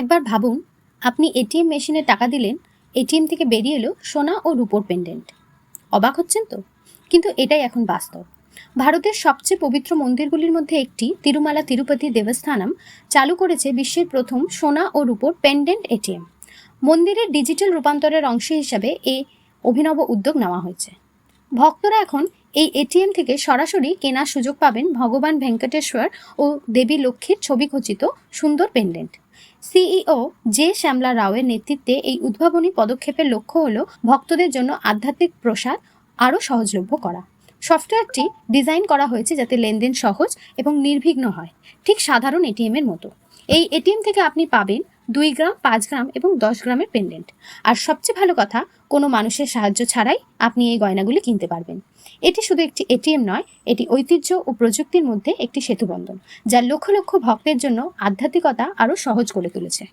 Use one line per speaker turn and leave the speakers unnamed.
একবার ভাবুন, আপনি এটিএম মেশিনে টাকা দিলেন, এটিএম থেকে বেরিয়ে এলো সোনা ও রূপোর পেন্ডেন্ট অবাক হচ্ছেন তো? কিন্তু এটাই এখন বাস্তব। ভারতের সবচেয়ে পবিত্র মন্দিরগুলির মধ্যে একটি তিরুমালা তিরুপতি দেবস্থানম চালু করেছে বিশ্বের প্রথম সোনা ও রূপোর পেন্ডেন্ট এটিএম। মন্দিরের ডিজিটাল রূপান্তরের অংশ হিসাবে এই অভিনব উদ্যোগ নেওয়া হয়েছে। ভক্তরা এখন এই এটিএম থেকে সরাসরি কেনার সুযোগ পাবেন ভগবান ভেঙ্কটেশ্বর ও দেবী লক্ষ্মীর ছবি খচিত সুন্দর পেন্ডেন্ট। সিইও জে শ্যামলা রাওয়ের নেতৃত্বে এই উদ্ভাবনী পদক্ষেপের লক্ষ্য হল ভক্তদের জন্য আধ্যাত্মিক প্রসাদ আরও সহজলভ্য করা। সফটওয়্যারটি ডিজাইন করা হয়েছে যাতে লেনদেন সহজ এবং নির্বিঘ্ন হয়। ঠিক সাধারণ এটিএম এর মতো। এই এটিএম থেকে আপনি পাবেন দুই গ্রাম, পাঁচ গ্রাম এবং দশ গ্রামের পেন্ডেন্ট। আর সবচেয়ে ভালো কথা, কোনো মানুষের সাহায্য ছাড়াই আপনি এই গয়নাগুলি কিনতে পারবেন। এটি শুধু একটি এটিএম নয়, এটি ঐতিহ্য ও প্রযুক্তির মধ্যে একটি সেতুবন্ধন, যা লক্ষ লক্ষ ভক্তের জন্য আধ্যাত্মিকতা আরও সহজ করে তুলেছে।